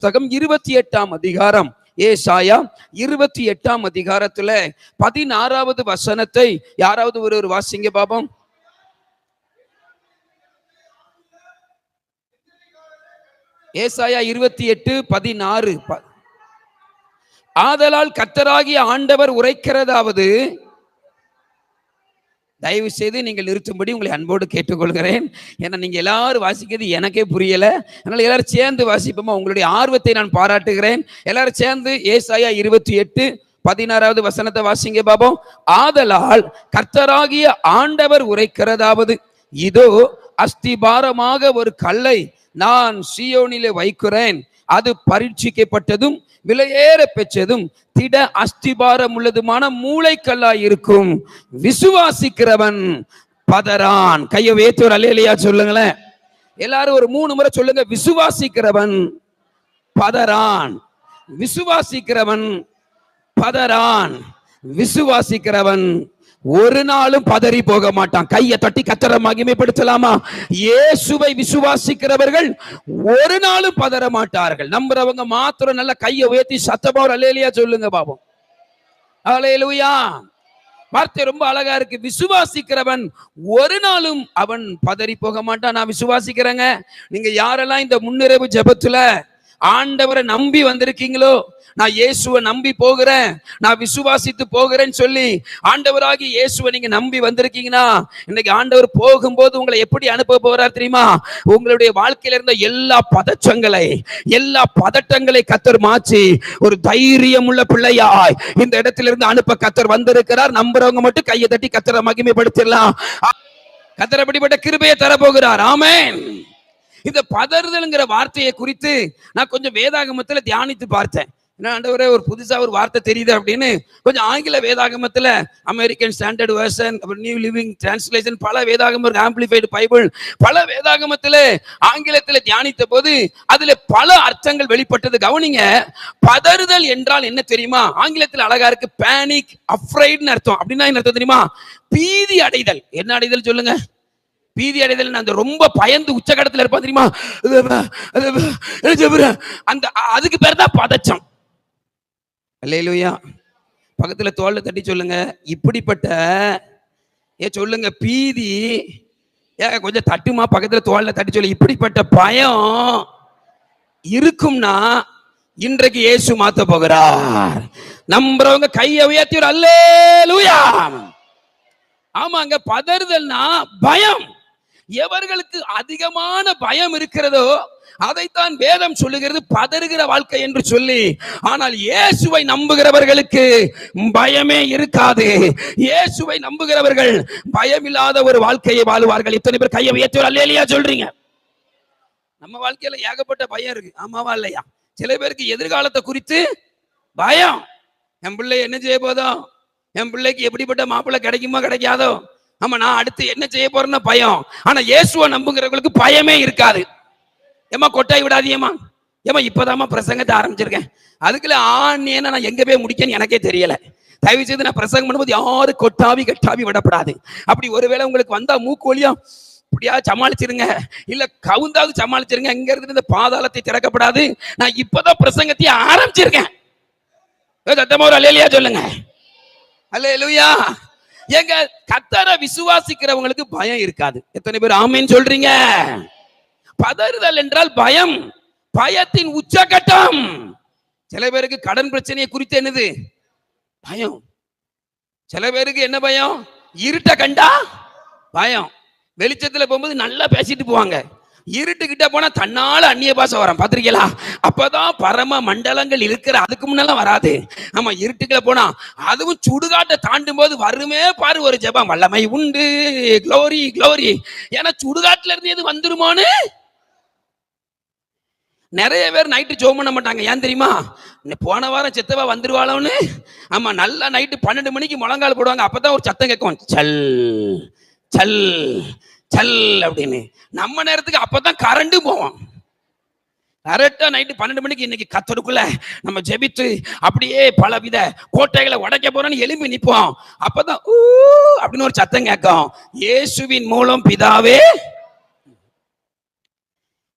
புத்தகம் இருபத்தி எட்டாம் அதிகாரம். ஏசாயா இருபத்தி எட்டாம் அதிகாரத்துல பதினாறாவது வசனத்தை யாராவது ஒரு ஒரு வாசிங்க பாபம். ஏசாயா இருபத்தி எட்டு பதினாறு. ப- ஆதலால் கத்தராகிய ஆண்டவர் உரைக்கிறதாவது தயவு செய்து நீங்கள் நிறுத்தும்படி உங்களை அன்போடு கேட்டுக்கொள்கிறேன். ஏன்னா நீங்கள் எல்லாரும் வாசிக்கிறது எனக்கே புரியல. அதனால் எல்லாரும் சேர்ந்து வாசிப்போமா? உங்களுடைய ஆர்வத்தை நான் பாராட்டுகிறேன். எல்லாரும் சேர்ந்து ஏசாயா இருபத்தி எட்டு பதினாறாவது வசனத்தை வாசிங்க பாபம். ஆதலால் கர்த்தராகிய ஆண்டவர் உரைக்கிறதாவது. இதோ அஸ்திபாரமாக ஒரு கல்லை நான் சியோனிலே வைக்கிறேன். அது பரீட்சிக்கப்பட்டதும் விலையேற பெற்றதும் திட அஸ்திபாரம் உள்ளதுமான மூளைக்கல்லாய் இருக்கும். விசுவாசிக்கிறவன் பதறான். கையை வேத்து ஒரு அலையிலையா சொல்லுங்களேன். எல்லாரும் ஒரு மூணு முறை சொல்லுங்க. விசுவாசிக்கிறவன் பதறான். விசுவாசிக்கிறவன் பதறான். விசுவாசிக்கிறவன் ஒரு நாளும் பதறி போக மாட்டான். கையை தட்டி கத்தர மகிமைப்படுத்தலாமா? இயேசுவை விசுவாசிக்கிறவர்கள் ஒரு நாளும் பதற மாட்டார்கள். நம்புறவங்க மாத்திரம் நல்ல கையை உயர்த்தி சத்தமா ஒரு அலேலியா சொல்லுங்க பாபம். அலேலுயா வார்த்தை ரொம்ப அழகா இருக்கு. விசுவாசிக்கிறவன் ஒரு நாளும் அவன் பதறி போக மாட்டான். நான் விசுவாசிக்கிறேங்க. நீங்க யாரெல்லாம் இந்த முன்னிரவு ஜபத்துல ஆண்டவரை நம்பி வந்திருக்கீங்களோ? நான் இயேசுவை நம்பி போகிறேன். நான் விசுவாசித்து போகிறேன்னு சொல்லி ஆண்டவராகி இயேசுவை நீங்க நம்பி வந்திருக்கீங்கன்னா இன்னைக்கு ஆண்டவர் போகும்போது உங்களை எப்படி அனுப்ப போறார் தெரியுமா? உங்களுடைய வாழ்க்கையில இருந்த எல்லா பதற்றங்களை எல்லா பதட்டங்களை கத்தர் மாற்றி ஒரு தைரியம் உள்ள பிள்ளையாய் இந்த இடத்துல இருந்து அனுப்ப கத்தர் வந்திருக்கிறார். நம்புறவங்க மட்டும் கையை தட்டி கத்தரை மகிமைப்படுத்திடலாம். கத்தர் அப்படிப்பட்ட கிருபையை தரப்போகிறார். ஆமேன். இந்த பதறுதல்ங்கிற வார்த்தையை குறித்து நான் கொஞ்சம் வேதாகமத்துல தியானித்து பார்த்தேன். என்ன ஆண்டவரே ஒரு புதுசா ஒரு வார்த்தை தெரியுது அப்படின்னு. கொஞ்சம் ஆங்கில வேதாகமத்துல அமெரிக்கன் ஸ்டாண்டர்ட் வேர்ஷன் அப்புறம் நியூ லிவிங் டிரான்ஸ்லேஷன் பல வேதாகமம் ஆம்பிளிஃபைடு பைபிள் பல வேதாகமத்துல ஆங்கிலத்துல தியானித்த போது அதுல பல அர்த்தங்கள் வெளிப்பட்டது. கவனிங்க பதறுதல் என்றால் என்ன தெரியுமா? ஆங்கிலத்தில் அழகா இருக்கு பேனிக் அஃப்ரைட்னு அர்த்தம். அப்படின்னா என்ன அர்த்தம் தெரியுமா? பீதி அடைதல். என்ன அடைதல் சொல்லுங்க? பீதி அடைதல் அந்த ரொம்ப பயந்து உச்சகடத்துல இருப்பான் தெரியுமா? அந்த அதுக்கு பேர் தான் பதச்சம். அல்லேலூயா. பக்கத்துல தோல்ல தட்டி சொல்லுங்க. இப்படிப்பட்ட ஏ சொல்லுங்க பீதி. ஏ கொஞ்சம் தட்டுமா பக்கத்துல தோல்ல தட்டி சொல்லு. இப்படிப்பட்ட பயம் இருக்கும்னா இன்றைக்கு இயேசு மாத்த போகிறார். நம்புறவங்க கையை உயர்த்தி ஒரு அல்லேலூயா. ஆமாங்க பதறுதல்னா பயம். எவர்களுக்கு அதிகமான பயம் இருக்கிறதோ அதைத்தான் வேதம் சொல்லுகிறது பதறுகிற வாழ்க்கை என்று சொல்லி. ஆனால் இயேசுவை நம்புகிறவர்களுக்கு பயமே இருக்காது. இயேசுவை நம்புகிறவர்கள் பயமில்லாத ஒரு வாழ்க்கையை வாழுவார்கள். இத்தனை பேர் கையை உயர்த்தி அல்லையா சொல்றீங்க. நம்ம வாழ்க்கையில ஏகப்பட்ட பயம் இருக்கு. ஆமாவா இல்லையா? சில பேருக்கு எதிர்காலத்தை குறித்து பயம். என் பிள்ளை என்ன செய்ய போதும் என் பிள்ளைக்கு எப்படிப்பட்ட மாப்பிள்ளை கிடைக்குமா கிடைக்காதோ? ஆமா நான் அடுத்து என்ன செய்ய போறேன்னு பயம். ஆனா இயேசுவை நம்புகிறவங்களுக்கு பயமே இருக்காது. ஏமா கொட்டாய் விடாதியம்மா ஏமா இப்பதாம்மா பிரசங்கத்தை ஆரம்பிச்சிருக்கேன். அதுக்குள்ள ஆண்யன நான் எங்க போய் முடிக்கன்னு எனக்கே தெரியல. தயவு செய்து நான் பிரசங்கம் பண்ணும்போது யாரு கொட்டாவி கட்டாவி விடப்படாது. அப்படி ஒருவேளை உங்களுக்கு வந்தா மூக்கு வழியா இப்படியா சமாளிச்சிருங்க. இல்ல கவுந்தாவது சமாளிச்சிருங்க. இங்க இருந்து இந்த பாதாளத்தை திறக்கப்படாது. நான் இப்பதான் பிரசங்கத்தையே ஆரம்பிச்சிருக்கேன். சத்தமா ஒரு அலையிலையா சொல்லுங்க. அல்லேலூயா. எங்க கத்தரை விசுவாசிக்கிறவங்களுக்கு பயம் இருக்காது. எத்தனை பேர் ஆமைன்னு சொல்றீங்க? பதறுதல் என்றால் பயம். பயத்தின் உச்சகட்டம். சில பேருக்கு கடன் பிரச்சனையை குறித்து என்னது? பயம். சில பேருக்கு என்ன பயம்? இருட்ட கண்டா பயம். வெளிச்சத்துல போகும்போது நல்லா பேசிட்டு போவாங்க. இருட்டுக்கிட்ட போனா தன்னால அந்நிய பாசை வரும். பாத்திருக்கீங்களா அப்பதான் பரம மண்டலங்கள் இருக்கிற அதுக்கு முன்னெல்லாம் வராது. ஆமா இருட்டுக்குள்ள போனா அதுவும் சுடுகாட்டை தாண்டும் போது வருமே பாரு ஒரு ஜெபம். வல்லமை உண்டு. க்ளோரி க்ளோரி ஏன்னா சுடுகாட்டுல இருந்து எது வந்துருமான்னு? நிறைய பேர் நைட்டு ஜோம் பண்ண மாட்டாங்க. ஏன் தெரியுமா? போன வாரம் செத்தவா வந்துருவாளோன்னு? ஆமா நல்லா நைட்டு பன்னெண்டு மணிக்கு முழங்கால் போடுவாங்க. அப்பதான் ஒரு சத்தம் கேட்கும். சல் சல். சல் அப்படின்னு. நம்ம நேரத்துக்கு அப்பதான் கரண்டும் போவோம் கரெக்டா நைட்டு பன்னெண்டு மணிக்கு இன்னைக்கு கத்தருக்குள்ள நம்ம ஜெபித்து அப்படியே பல வித கோட்டைகளை உடைக்க போறோம்னு எலும்பி நிப்போம். அப்பதான் ஊ அப்படின்னு ஒரு சத்தம் கேட்கும். இயேசுவின் மூலம் பிதாவே.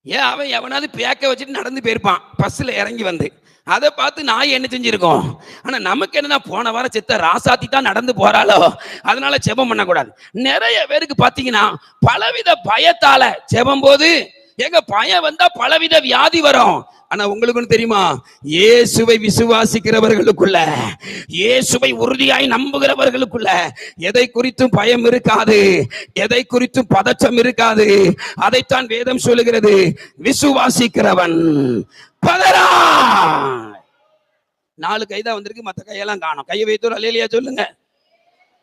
ஏன் அவன் எவனாவது பேக்க வச்சுட்டு நடந்து போயிருப்பான். பஸ்ஸில் இறங்கி வந்து. அதை பார்த்து நாய் என்ன செஞ்சிருக்கோம்? ஆனா நமக்கு என்னன்னா போன வாரம் செத்த ராசாத்தி தான் நடந்து போறாளோ? அதனால ஜெபம் பண்ணக்கூடாது. நிறைய பேருக்கு பாத்தீங்கன்னா பலவித பயத்தால ஜெபம் போது எங்க பயம் வந்தா பலவித வியாதி வரும். ஆனா உங்களுக்கு தெரியுமா? இயேசுவை விசுவாசிக்கிறவர்களுக்குள்ள இயேசுவை உறுதியாய் நம்புகிறவர்களுக்குள்ள எதை குறித்தும் பயம் இருக்காது. எதை குறித்தும் பதற்றம் இருக்காது. அதைத்தான் வேதம் சொல்லுகிறது. விசுவாசிக்கிறவன். பதறா நாலு கைதான் வந்திருக்கு மற்ற கையெல்லாம் காணும். கையை வைத்தோர் அலையிலையா சொல்லுங்க.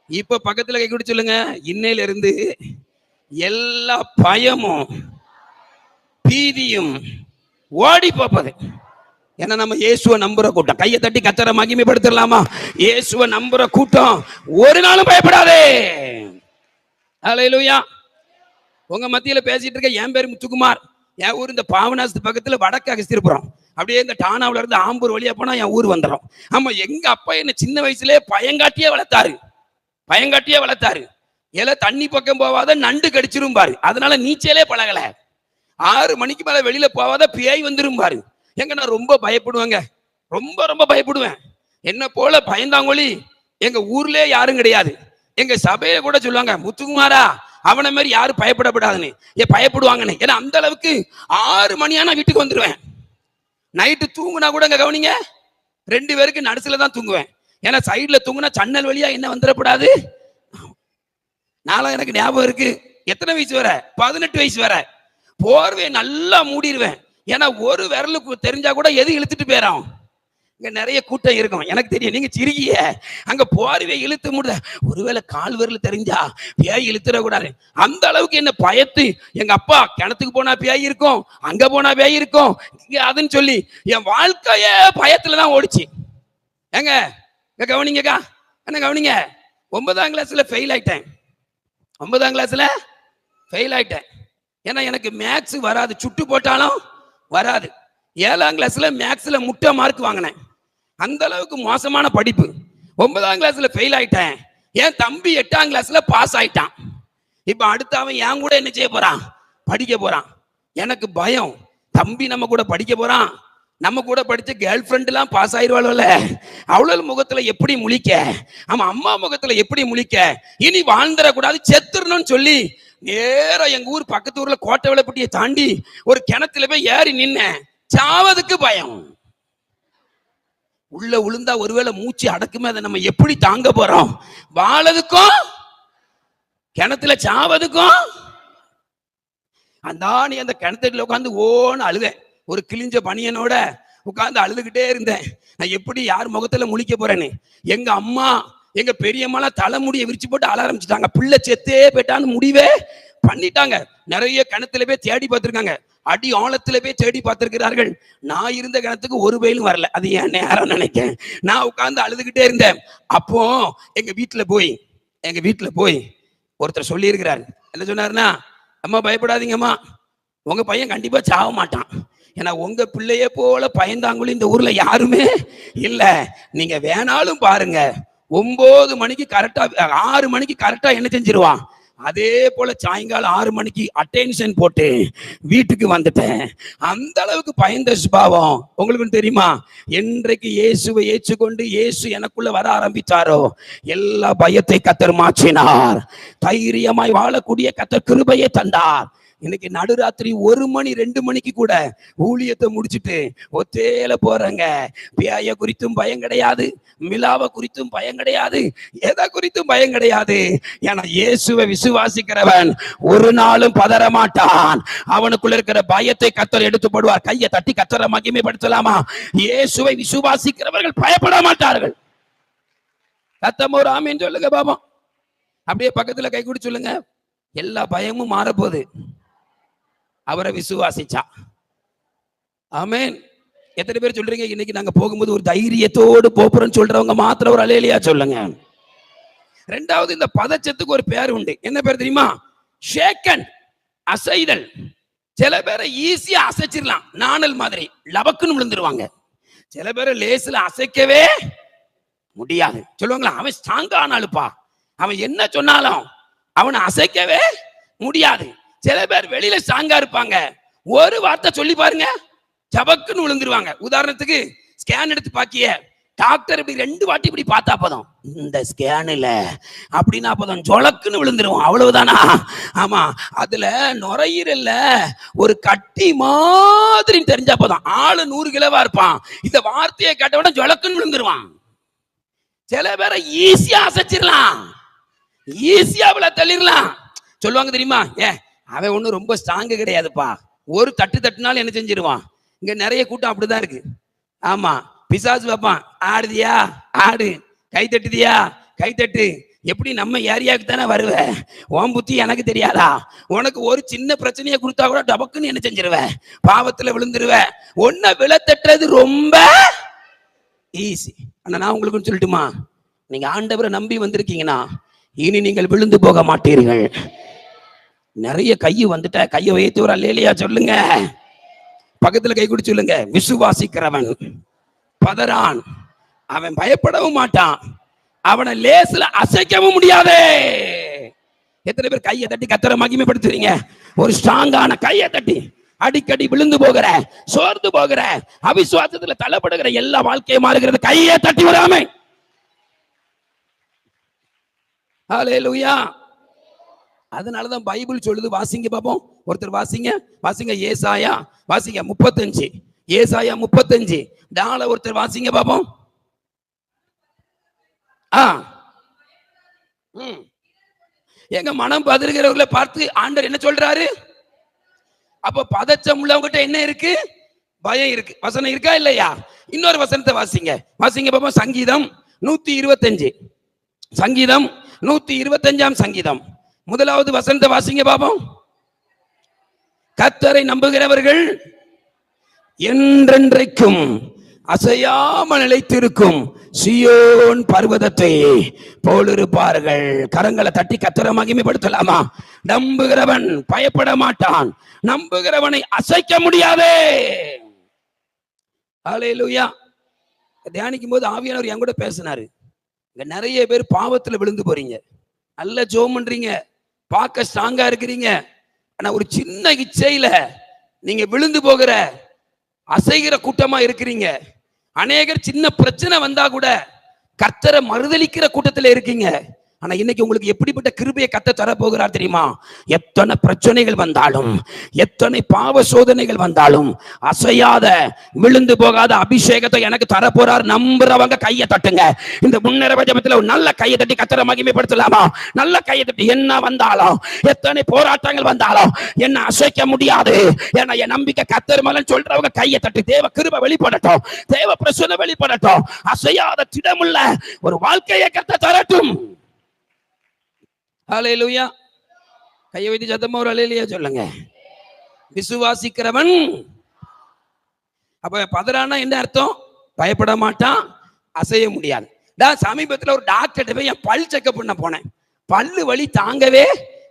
இப்ப பக்கத்துல கை கூட சொல்லுங்க. இன்னையில இருந்து எல்லா பயமும் பீதியும் ஓடி போப்பது. ஏன்னா நம்ம இயேசுவை நம்புற கூட்டம். கையை தட்டி கத்தர மகிமைப்படுத்திடலாமா இயேசுவை நம்புற கூட்டம். ஒரு நாளும் பயப்படாதே. அலையிலுயா உங்க மத்தியில பேசிட்டு இருக்க என் பேர் முத்துக்குமார். என் ஊர் இந்த பாவனாசத்து பக்கத்தில் வடக்கு அகஸ்திரபுரம் அப்படியே இந்த டானாவுல இருந்து ஆம்பூர் வழியா போனா என் ஊர் வந்துடும் ஆமா எங்க அப்பா என்ன சின்ன வயசுலேயே பயங்காட்டியே வளர்த்தாரு. பயங்காட்டியே வளர்த்தாரு. ஏல தண்ணி பக்கம் போவாத நண்டு கடிச்சிரும் பாரு. அதனால நீச்சலே பழகல. ஆறு மணிக்கு மேல வெளியில போவாத பேய் வந்துரும் பாரு. எங்க நான் ரொம்ப பயப்படுவேங்க. ரொம்ப ரொம்ப பயப்படுவேன். என்ன போல பயந்தாங்கொழி எங்க ஊர்லயே யாரும் கிடையாது. எங்க சபையில கூட சொல்லுவாங்க முத்துக்குமாரா அவனை மாதிரி யாரும் பயப்படப்படாதுன்னு ஏன் பயப்படுவாங்கன்னு ஏன்னா அந்த அளவுக்கு ஆறு மணியான வீட்டுக்கு வந்துடுவேன் நைட்டு தூங்குனா கூட இங்க கவனிங்க ரெண்டு பேருக்கு நடுசுல தான் தூங்குவேன். ஏன்னா சைடில் தூங்குனா சன்னல் வழியா என்ன வந்துடக்கூடாது நானும் எனக்கு ஞாபகம் இருக்கு. எத்தனை வயசு வர? பதினெட்டு வயசு வர. போர்வை நல்லா மூடிடுவேன் ஏன்னா ஒரு விரலுக்கு தெரிஞ்சா கூட எது இழுத்துட்டு போயிடும் இங்க நிறைய கூட்டம் இருக்கும். எனக்கு தெரியும். நீங்க சிரிக்கிய அங்க போர்வை இழுத்து முடியல ஒருவேளை கால் விரல் தெரிஞ்சா பேய் இழுத்துடக்கூடாது அந்த அளவுக்கு என்ன பயத்து? எங்க அப்பா கிணத்துக்கு போனா பேய் இருக்கும். அங்க போனா பேய் இருக்கும். இங்க அதுன்னு சொல்லி என் வாழ்க்கையே பயத்துல தான் ஓடிச்சு. ஏங்க கவனிங்கக்கா. என்ன கவனிங்க? ஒன்பதாம் கிளாஸ்ல ஃபெயில் ஆயிட்டேன். ஒன்பதாம் கிளாஸ்ல ஃபெயில் ஆயிட்டேன். ஏன்னா எனக்கு மேக்ஸ் வராது. சுட்டு போட்டாலும் வராது. ஏழாம் கிளாஸ்ல மேக்ஸ்ல முட்டை மார்க் வாங்கினேன். அந்த அளவுக்கு மோசமான படிப்பு. ஒன்பதாம் கிளாஸ்ல ஃபெயில் ஆயிட்டேன். என் தம்பி எட்டாம் கிளாஸ்ல பாஸ் ஆயிட்டான். இப்ப அடுத்து அவன் என் கூட என்ன செய்ய போறான்? படிக்க போறான். எனக்கு பயம். தம்பி நம்ம கூட படிக்க போறான். நம்ம கூட படிச்ச கேர்ள் ஃப்ரெண்ட் எல்லாம் பாஸ் ஆயிருவாள்ல. அவளல் முகத்துல எப்படி முழிக்க? ஆமா அம்மா முகத்துல எப்படி முழிக்க? இனி வாழ்ந்துடக்கூடாது செத்துடணும்னு சொல்லி நேரம் எங்க ஊர் பக்கத்து ஊர்ல கோட்டை விளப்பட்டியை தாண்டி ஒரு கிணத்துல போய் ஏறி நின்ன சாவதுக்கு பயம். உள்ள விழுந்தா ஒருவேளை மூச்சு அடக்குமே அதை நம்ம எப்படி தாங்க போறோம்? வாழதுக்கும் கிணத்துல சாவதுக்கும். அந்தாணி அந்த கிணத்துல உட்காந்து ஓன்னு அழுதேன். ஒரு கிழிஞ்ச பனியனோட உட்காந்து அழுதுகிட்டே இருந்தேன். நான் எப்படி யார் முகத்துல முழிக்க போறேன்னு? எங்க அம்மா எங்க பெரியம்மாலாம் தலைமுடியை விரிச்சு போட்டு அழ ஆரம்பிச்சுட்டாங்க. பிள்ளை செத்தே போயிட்டான்னு முடிவே பண்ணிட்டாங்க. நிறைய கிணத்துல போய் தேடி பார்த்துருக்காங்க. அடி ஆழத்துல போய் தேடி பார்த்திருக்கிறார்கள். நான் இருந்த கிணத்துக்கு ஒரு வெயிலும் வரல. அது என் நேரம் நினைக்கேன் நான் உட்கார்ந்து அழுதுகிட்டே இருந்தேன். அப்போ எங்க வீட்டுல போய் எங்க வீட்டுல போய் ஒருத்தர் சொல்லியிருக்கிறாரு. என்ன சொன்னாருன்னா அம்மா பயப்படாதீங்கம்மா. உங்க பையன் கண்டிப்பா சாக மாட்டான். ஏன்னா உங்க பிள்ளைய போல பயந்தாங்குழி இந்த ஊர்ல யாருமே இல்ல. நீங்க வேணாலும் பாருங்க. ஒன்பது மணிக்கு கரெக்டா ஆறு மணிக்கு கரெக்டா என்ன செஞ்சிருவான்? அதே போல சாயங்காலம் ஆறு மணிக்கு அட்டென்ஷன் போட்டு வீட்டுக்கு வந்துட்டேன். அந்த அளவுக்கு பயந்த சுபாவம். உங்களுக்கு தெரியுமா? என்றைக்கு இயேசுவை ஏற்றுக்கொண்டு இயேசு எனக்குள்ள வர ஆரம்பித்தாரோ எல்லா பயத்தை கத்தர் மாற்றினார். தைரியமாய் வாழக்கூடிய கத்தர் கிருபையை தந்தார். இன்னைக்கு நடுராத்திரி ஒரு மணி ரெண்டு மணிக்கு கூட ஊழியத்தை முடிச்சிட்டு ஒத்தேல போறேங்க. பேய குறித்தும் பயம் கிடையாது மிலாவை குறித்தும் பயம் கிடையாது எதை குறித்தும் பயம் கிடையாது. ஏன்னா இயேசுவை விசுவாசிக்கிறவன் ஒரு நாளும் பதற மாட்டான். அவனுக்குள்ள இருக்கிற பயத்தை கத்தர் எடுத்து போடுவார். கையை தட்டி கத்தரை மகிமைப்படுத்தலாமா? இயேசுவை விசுவாசிக்கிறவர்கள் பயப்பட மாட்டார்கள். கத்தம் ஒரு ஆமின்னு சொல்லுங்க பாபா அப்படியே பக்கத்துல கை குடி சொல்லுங்க. எல்லா பயமும் மாறப்போகுது. அவரை விசுவாசிச்சா. ஆமேன். எத்தனை பேர் சொல்றீங்க? இன்னைக்கு நாங்க போகும்போது ஒரு தைரியத்தோடு போப்புறோம்னு சொல்றவங்க மாத்திரம் ஒரு அலேலியா சொல்லுங்க. ரெண்டாவது இந்த பதச்சத்துக்கு ஒரு பேர் உண்டு. என்ன பேர் தெரியுமா? ஷேக்கன் அசைதல். சில பேரை ஈஸியா அசைச்சிடலாம். நாணல் மாதிரி லபக்குன்னு விழுந்துருவாங்க. சில பேரை லேசுல அசைக்கவே முடியாது. சொல்லுவாங்களா? அவன் ஸ்ட்ராங்கா ஆனாலுப்பா. அவன் என்ன சொன்னாலும் அவனை அசைக்கவே முடியாது. சில பேர் வெளியில ஸ்ட்ராங்கா இருப்பாங்க. ஒரு வார்த்தை சொல்லி பாருங்க ஜபக்குன்னு விழுந்துருவாங்க. உதாரணத்துக்கு ஸ்கேன் எடுத்து பாக்கிய. டாக்டர் இப்படி ரெண்டு வாட்டி இப்படி பார்த்தா போதும். இந்த ஸ்கேனில் அப்படின்னா போதும் ஜொலக்குன்னு விழுந்துருவோம். அவ்வளவுதானா? ஆமா. அதுல நுரையீரல்ல ஒரு கட்டி மாதிரி தெரிஞ்சா போதும். ஆளு நூறு கிலோவா இருப்பான். இந்த வார்த்தையை கேட்டவுடனே ஜொலக்குன்னு விழுந்துருவான். சில பேரை ஈஸியா அசைச்சிடலாம். ஈஸியா அவளை தள்ளிடலாம். சொல்லுவாங்க தெரியுமா? ஏ அவன் ஒன்றும் ரொம்ப ஸ்ட்ராங்கு கிடையாதுப்பா. ஒரு தட்டு தட்டுனாலும் என்ன செஞ்சிருவான்? இங்கே நிறைய கூட்டம் அப்படிதான் இருக்கு. ஆமா பிசாசு வைப்பான் ஆடுதியா? ஆடு. கை தட்டுதியா? கை தட்டு. எப்படி நம்ம ஏரியாவுக்கு தானே வருவேன் உன் புத்தி எனக்கு தெரியாதா? உனக்கு ஒரு சின்ன பிரச்சனையை கொடுத்தா கூட டபக்குன்னு என்ன செஞ்சிருவேன் பாவத்தில் விழுந்துருவேன் ஒன்ன விழ தட்டுறது ரொம்ப ஈஸி ஆனால் நான் உங்களுக்கு சொல்லட்டுமா? நீங்கள் ஆண்டவரை நம்பி வந்திருக்கீங்கன்னா இனி நீங்கள் விழுந்து போக மாட்டீர்கள். நிறைய கை வந்துட்ட. கையை வைத்து ஒரு அல்லையா சொல்லுங்க. பக்கத்துல கை குடி சொல்லுங்க. விசுவாசிக்கிறவன் பதறான். அவன் பயப்படவும் மாட்டான். அவனை லேசுல அசைக்கவும் முடியாதே. எத்தனை பேர் கையை தட்டி கத்திர மகிமைப்படுத்துறீங்க? ஒரு ஸ்ட்ராங்கான கையை தட்டி. அடிக்கடி விழுந்து போகிற சோர்ந்து போகிற அவிசுவாசத்துல தள்ளப்படுகிற எல்லா வாழ்க்கையும் மாறுகிறது. கையை தட்டி விடாம. ஹalleluya. அதனால தான் பைபிள் சொல்லுது வாசிங்க பாப்போம். ஒருத்தர் வாசிங்க. வாசிங்க ஏசாயா. வாசிங்க முப்பத்தஞ்சு. ஏசாயா முப்பத்தஞ்சு. டால ஒருத்தர் வாசிங்க பாப்போம். ஆ. ம். எங்க மனம் பதறுகிறவர்களை பார்த்து ஆண்டர் என்ன சொல்றாரு? அப்ப பதச்சம் உள்ளவங்கிட்ட என்ன இருக்கு? பயம் இருக்கு. வசனம் இருக்கா இல்லையா? இன்னொரு வசனத்தை வாசிங்க. வாசிங்க பாப்போம். சங்கீதம் நூத்தி இருபத்தஞ்சு. சங்கீதம் நூத்தி இருபத்தஞ்சாம் சங்கீதம். முதலாவது வசந்த வாசிங்க பாபம். கத்தரை நம்புகிறவர்கள் என்றென்றைக்கும் அசையாமல் நிலைத்திருக்கும் சியோன் பர்வதத்தை போலிருப்பார்கள். கரங்களை தட்டி கத்தரை மகிமைப்படுத்தலாமா? நம்புகிறவன் பயப்பட மாட்டான். நம்புகிறவனை அசைக்க முடியாதே. ஹalleluya தியானிக்கும் போது ஆவியானவர் என் கூட பேசினாரு. இங்க நிறைய பேர் பாவத்துல விழுந்து போறீங்க. நல்ல ஜோம் பண்றீங்க. பார்க்க ஸ்ட்ராங்கா இருக்கிறீங்க. ஆனா ஒரு சின்ன இச்சையில நீங்க விழுந்து போகிற அசைகிற கூட்டமா இருக்கிறீங்க. அநேகர் சின்ன பிரச்சனை வந்தா கூட கர்த்தரை மறுதலிக்கிற கூட்டத்தில் இருக்கீங்க. ஆனா இன்னைக்கு உங்களுக்கு எப்படிப்பட்ட கிருபையை கத்த தர போகிறார் தெரியுமா? எத்தனை பிரச்சனைகள் வந்தாலும் எத்தனை பாவ சோதனைகள் வந்தாலும் அசையாத விழுந்து போகாத அபிஷேகத்தை எனக்கு தர போறார் நம்புறவங்க கையை தட்டுங்க. இந்த முன்னரவ ஜெபத்துல ஒரு நல்ல கையை தட்டி கத்தரை மகிமைப்படுத்தலாமா? நல்ல கையை தட்டி என்ன வந்தாலும் எத்தனை போராட்டங்கள் வந்தாலும் என்ன அசைக்க முடியாது. ஏன்னா என் நம்பிக்கை கத்தர் மேலன்னு சொல்றவங்க கையை தட்டி தேவ கிருபை வெளிப்படட்டும் தேவ பிரச்சனை வெளிப்படட்டும். அசையாத திடமுள்ள ஒரு வாழ்க்கையை கத்த தரட்டும். ஹalleluya. கையை வைத்து சத்தமா ஒரு அலையிலையா சொல்லுங்க. விசுவாசிக்கிறவன். அப்ப பதறானா என்ன அர்த்தம்? பயப்பட மாட்டான் அசைய முடியாது. நான் சமீபத்தில் ஒரு டாக்டர் போய் என் பல் செக்கப் பண்ண போனேன். பல்லு வலி தாங்கவே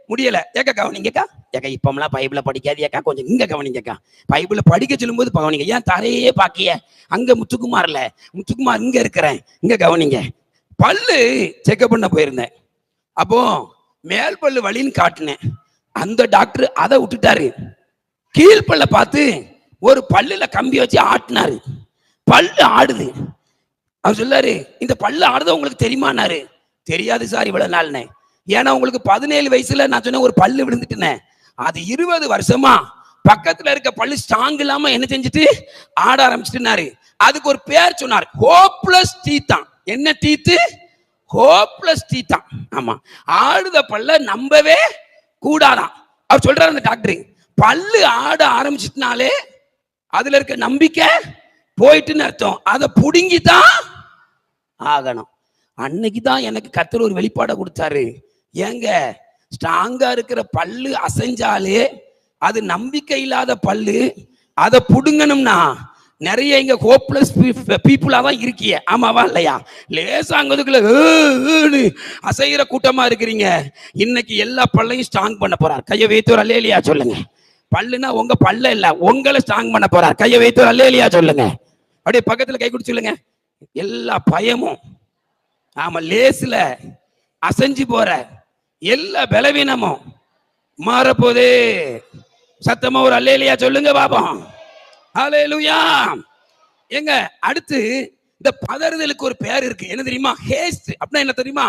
முடியல. ஏக்கா கவனிங்கக்கா? ஏக்கா இப்பமெல்லாம் பைபிளை படிக்காது ஏக்கா. கொஞ்சம் இங்க கவனிங்கக்கா. பைபிளை படிக்க சொல்லும்போது கவனிங்க. ஏன் தரையே பாக்கிய அங்க முத்துக்குமார்ல. முத்துக்குமார் இங்க இருக்கிறேன். இங்க கவனிங்க. பல்லு செக்கப் பண்ண போயிருந்தேன். அப்போ மேல் பல்லு வலின்னு காட்டினேன். அந்த டாக்டர் அதை விட்டுட்டாரு. கீழ்பல்ல பார்த்து ஒரு பல்லுல கம்பி வச்சு ஆட்டினாரு. பல்லு ஆடுது. அவர் சொல்லாரு இந்த பல்லு ஆடுறது உங்களுக்கு தெரியுமானாரு தெரியாது சார் இவ்வளவு நாள்னே. ஏன்னா உங்களுக்கு பதினேழு வயசுல நான் சொன்னேன் ஒரு பல்லு விழுந்துட்டேனே. அது இருபது வருஷமா பக்கத்துல இருக்க பல்லு ஸ்ட்ராங் இல்லாம என்ன செஞ்சுட்டு ஆட ஆரம்பிச்சுட்டுனாரு. அதுக்கு ஒரு பேர் சொன்னார். ஹோப்லெஸ் டீத்தான் என்ன டீத்து ஹோப்லெஸ் தான். ஆமாம் ஆடுத பல்ல நம்பவே கூடாதான். அவர் சொல்றாரு அந்த டாக்டர் பல்லு ஆட ஆரம்பிச்சிட்டனாலே அதுல இருக்க நம்பிக்கை போயிட்டுன்னு அர்த்தம். அதை புடுங்கி தான் ஆகணும். அன்னைக்கு தான் எனக்கு கத்தர் ஒரு வெளிப்பாடை கொடுத்தாரு. ஏங்க ஸ்ட்ராங்கா இருக்கிற பல்லு அசைஞ்சாலே அது நம்பிக்கை இல்லாத பல்லு அதை புடுங்கணும்னா நிறைய இங்க ஹோப்லெஸ் பீப்புளா தான் இருக்கீங்க. ஆமாவா இல்லையா? லேசாங்கிறதுக்குள்ள ஏன்னு அசைகிற கூட்டமா இருக்கிறீங்க. இன்னைக்கு எல்லா பல்லையும் ஸ்ட்ராங் பண்ண போறார். கையை வைத்து ஒரு அல்லையா சொல்லுங்க. பல்லுனா உங்க பல்ல இல்ல உங்களை ஸ்ட்ராங் பண்ண போறார். கையை வைத்து ஒரு அல்லையா சொல்லுங்க. அப்படியே பக்கத்துல கை குடிச்சு சொல்லுங்க. எல்லா பயமும் ஆமா லேசுல அசைஞ்சு போற எல்லா பலவீனமும் மாறப்போதே. சத்தமா ஒரு அல்லேலியா சொல்லுங்க பாபம். அல்லேலூயா எங்க அடுத்து இந்த பதறுதலுக்கு ஒரு பேர் இருக்கு. என்ன தெரியுமா? ஹேஸ்ட் அப்படின்னா என்ன தெரியுமா?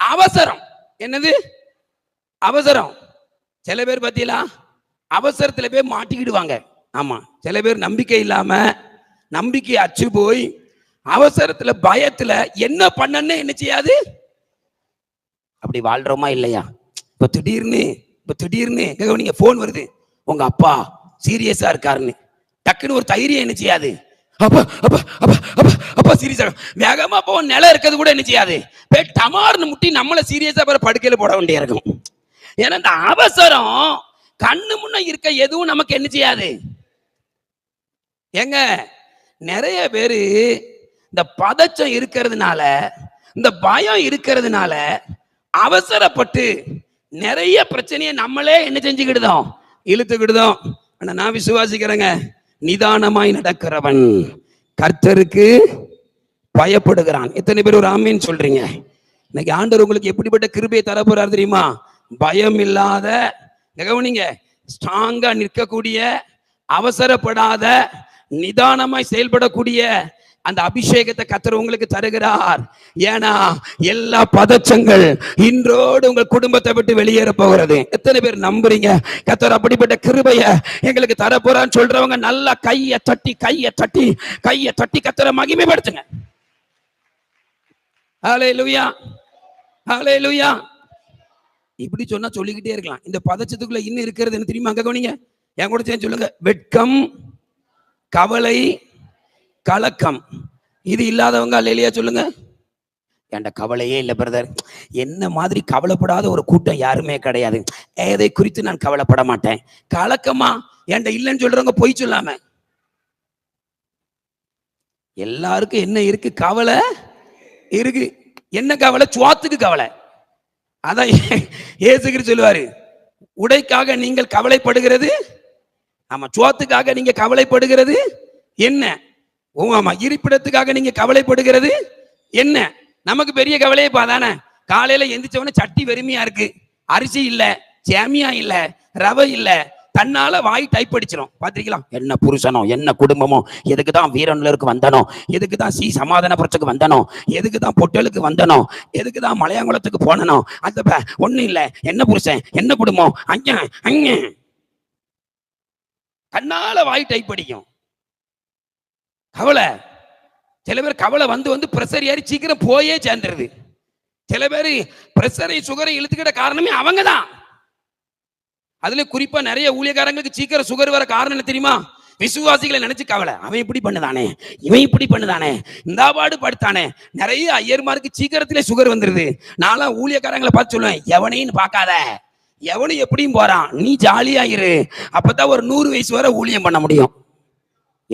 அவசரம். என்னது? அவசரம். சில பேர் பார்த்தீங்களா? அவசரத்துல போய் மாட்டிக்கிடுவாங்க. ஆமா சில பேர் நம்பிக்கை இல்லாம நம்பிக்கை அச்சு போய் அவசரத்துல பயத்துல என்ன பண்ணன்னு என்ன செய்யாது? அப்படி வாழ்றோமா இல்லையா? இப்ப திடீர்னு இப்ப திடீர்னு நீங்க போன் வருது. உங்க அப்பா சீரியஸா இருக்காருன்னு. டக்குன்னு ஒரு தைரியம் என்ன செய்யாது? அப்பா அப்பா அப்பா அப்பா அப்பா சீரியஸா வேகமா போ நிலம் இருக்கிறது கூட என்ன செய்யாது? போய் டமார்னு முட்டி நம்மள சீரியஸா பிற படுக்கையில போட வேண்டிய இருக்கும். ஏன்னா இந்த அவசரம் கண்ணு முன்ன இருக்க எதுவும் நமக்கு என்ன செய்யாது? ஏங்க நிறைய பேரு இந்த பதச்சம் இருக்கிறதுனால இந்த பயம் இருக்கிறதுனால அவசரப்பட்டு நிறைய பிரச்சனையை நம்மளே என்ன செஞ்சுக்கிடுதோம்? இழுத்துக்கிடுதோம். ஆனா நான் விசுவாசிக்கிறேங்க. நிதானமாய் நடக்கிறவன். கர்த்தருக்கு பயப்படுகிறான். எத்தனை பேர் ஒரு ஆமீன் சொல்றீங்க? இன்னைக்கு ஆண்டவர் உங்களுக்கு எப்படிப்பட்ட கிருபையை தர தெரியுமா? பயம் இல்லாத கவனிங்க ஸ்ட்ராங்கா நிற்கக்கூடிய அவசரப்படாத நிதானமாய் செயல்படக்கூடிய அந்த அபிஷேகத்தை கத்தர் உங்களுக்கு தருகிறார். ஏன்னா எல்லா பதச்சங்கள் இன்றோடு உங்கள் குடும்பத்தை விட்டு வெளியேற போகிறது. எத்தனை பேர் நம்புறீங்க? கத்தர் அப்படிப்பட்ட கிருபைய எங்களுக்கு தரப்போறான்னு சொல்றவங்க நல்லா கைய தட்டி கைய தட்டி கைய தட்டி கத்தரை மகிமைப்படுத்துங்க. ஹாலே லுயா ஹாலே லுயா இப்படி சொன்னா சொல்லிக்கிட்டே இருக்கலாம். இந்த பதச்சத்துக்குள்ள இன்னும் இருக்கிறது என்ன தெரியுமா? அங்க கவனிங்க. என் கூட சேர்ந்து சொல்லுங்க. வெட்கம் கவலை கலக்கம். இது இல்லாதவங்க அல்லையா சொல்லுங்க. என்கிட்ட கவலையே இல்லை பிரதர் என்ன மாதிரி கவலைப்படாத ஒரு கூட்டம் யாருமே கிடையாது. எதை குறித்து நான் கவலைப்பட மாட்டேன். கலக்கமா? என்கிட்ட இல்லைன்னு சொல்றவங்க பொய் சொல்லாம. எல்லாருக்கும் என்ன இருக்கு? கவலை இருக்கு. என்ன கவலை? சுவாத்துக்கு கவலை. அதான் ஏசுகிற சொல்லுவாரு. உடைக்காக நீங்கள் கவலைப்படுகிறது. ஆமா சுவாத்துக்காக நீங்க கவலைப்படுகிறது. என்ன? ஆமா இருப்பிடத்துக்காக நீங்க கவலைப்படுகிறது? என்ன? நமக்கு பெரிய கவலையே பாதானே காலையில எந்திரிச்சவன சட்டி வெறுமையா இருக்கு. அரிசி இல்ல சேமியா இல்ல ரவை இல்ல. தன்னால வாய் டைப் அடிச்சிடும் பாத்திருக்கீங்களா? என்ன புருஷனோ என்ன குடும்பமோ எதுக்கு தான் வீரனுலருக்கு வந்தனோ? எதுக்கு தான் சி சமாதானபுரத்துக்கு வந்தனோ? எதுக்கு தான் பொட்டலுக்கு வந்தனோ? எதுக்கு தான் மலையாங்குளத்துக்கு போனனோ? அந்த ஒண்ணு இல்ல. என்ன புருஷன்? என்ன குடும்பம்? அங்க அங்க கண்ணால வாய் டைப் அடிக்கும். கவலை. சில பேர் கவலை வந்து வந்து பிரஷர் ஏறி சீக்கிரம் போயே சேர்ந்துருது. சில பேர் பிரஷரை சுகரை இழுத்துக்கிட்ட காரணமே அவங்க தான் அதுல குறிப்பா நிறைய ஊழியக்காரங்களுக்கு சீக்கிரம் சுகர் வர காரணம் என்ன தெரியுமா? விசுவாசிகளை நினைச்சு கவலை. அவன் இப்படி பண்ணுதானே? இவன் இப்படி பண்ணுதானே? இந்த பாடு படுத்தானே? நிறைய ஐயர்மாருக்கு சீக்கிரத்திலே சுகர் வந்துருது. நான்லாம் ஊழியக்காரங்களை பார்த்து சொல்லுவேன் எவனையும் பார்க்காத. எவனும் எப்படியும் போறான். நீ ஜாலியாயிரு அப்பதான் ஒரு நூறு வயசு வரை ஊழியம் பண்ண முடியும்.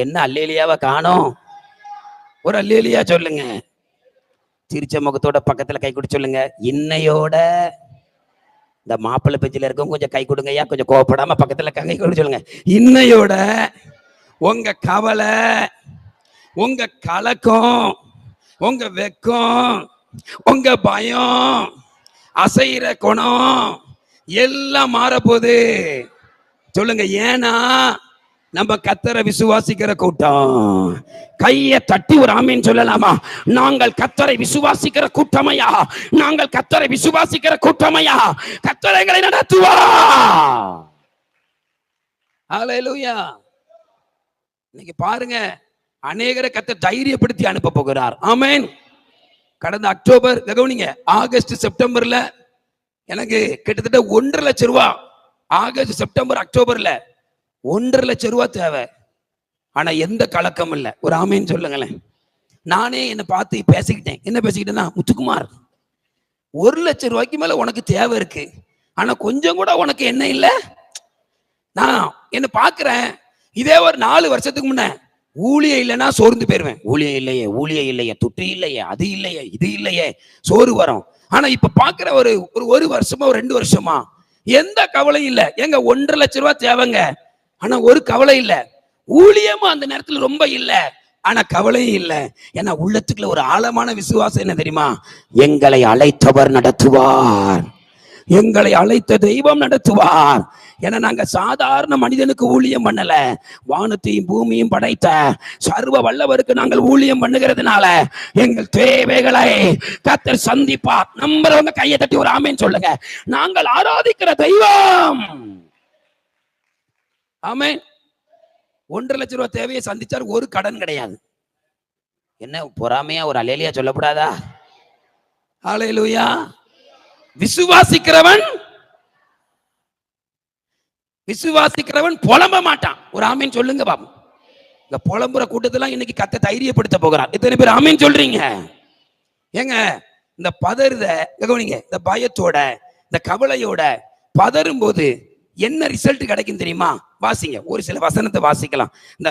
என்ன அல்லேலியாவை காணோம்? ஒரு அல்லேலியா சொல்லுங்க. சிரிச்ச முகத்தோட பக்கத்துல கை கொடுத்து சொல்லுங்க. இன்னையோட இந்த மாப்பிள்ளை பெஞ்சில இருக்கவங்க கொஞ்சம் கை கொடுங்கய்யா கொஞ்சம் கோவப்படாம பக்கத்துல கை கொடுத்து சொல்லுங்க. இன்னையோட உங்க கவலை உங்க கலக்கம் உங்க வெக்கம் உங்க பயம் அசைற குணம் எல்லாம் மாறப்போகுது. சொல்லுங்க ஏன்னா நம்ம கத்தரை விசுவாசிக்கிற கூட்டம். கையை தட்டி ஒரு ஆமீன் சொல்லலாமா? நாங்கள் கத்தரை விசுவாசிக்கிற கூட்டமையா? நாங்கள் கத்தரை விசுவாசிக்கிற கூட்டமையா? கத்தரைகளை நடத்துவா? ஹalleluya இன்னைக்கு பாருங்க அநேகரை கத்த தைரியப்படுத்தி அனுப்ப போகிறார். ஆமேன் கடந்த அக்டோபர் கவனிங்க ஆகஸ்ட் செப்டம்பர்ல எனக்கு கிட்டத்தட்ட ஒன்றரை லட்சம் ரூபா ஆகஸ்ட் செப்டம்பர் அக்டோபர்ல ஒன்றரை லட்சம் ரூபா தேவை. ஆனா எந்த கலக்கம் இல்லை. ஒரு ஆமைன்னு சொல்லுங்களேன். நானே என்னை பார்த்து பேசிக்கிட்டேன். என்ன பேசிக்கிட்டேன்னா முத்துக்குமார் ஒரு லட்சம் ரூபாய்க்கு மேல உனக்கு தேவை இருக்கு. ஆனா கொஞ்சம் கூட உனக்கு என்ன இல்லை? நான் என்ன பார்க்குறேன். இதே ஒரு நாலு வருஷத்துக்கு முன்ன ஊழியம் இல்லைன்னா சோர்ந்து போயிடுவேன் ஊழியம் இல்லையே ஊழியம் இல்லையே துட்டு இல்லையே அது இல்லையே இது இல்லையே சோறு வரும். ஆனா இப்ப பாக்குற ஒரு ஒரு ஒரு வருஷமா ஒரு ரெண்டு வருஷமா எந்த கவலையும் இல்லை. எங்க ஒன்றரை லட்ச ரூபா தேவைங்க. ஆனா ஒரு கவலை இல்லை. ஊழியமும் அந்த நேரத்தில் ரொம்ப இல்லை. ஆனா கவலையும் இல்லை. ஏன்னா உள்ளத்துக்குள்ள ஒரு ஆழமான விசுவாசம் என்ன தெரியுமா? எங்களை அழைத்தவர் நடத்துவார். எங்களை அழைத்த தெய்வம் நடத்துவார். என நாங்க சாதாரண மனிதனுக்கு ஊழியம் பண்ணல. வானத்தையும் பூமியும் படைத்த சர்வ வல்லவருக்கு நாங்கள் ஊழியம் பண்ணுகிறதுனால எங்கள் தேவைகளை கத்தர் சந்திப்பார். நம்புறவங்க கையை தட்டி ஒரு ஆமேன்னு சொல்லுங்க. நாங்கள் ஆராதிக்கிற தெய்வம். ஆமே ஒன்றரை லட்ச ரூபா தேவையை சந்திச்சார் ஒரு கடன் கிடையாது. என்ன பொறாமையா ஒரு அலேலியா சொல்லக்கூடாதா அலேலுயா விசுவாசிக்கிறவன் விசுவாசிக்கிறவன் புலம்ப மாட்டான். ஒரு ஆமீன் சொல்லுங்க பாபு. இந்த புலம்புற கூட்டத்தெல்லாம் இன்னைக்கு கத்த தைரியப்படுத்த போகிறான் இத்தனை பேர் ஆமீன் சொல்றீங்க? ஏங்க இந்த பதறுத கவனிங்க இந்த பயத்தோட இந்த கவலையோட பதறும் போது என்ன ரிசல்ட் கிடைக்கும் தெரியுமா? வாசிங்க. ஒரு சில வசனத்தை வாசிக்கலாம். இந்த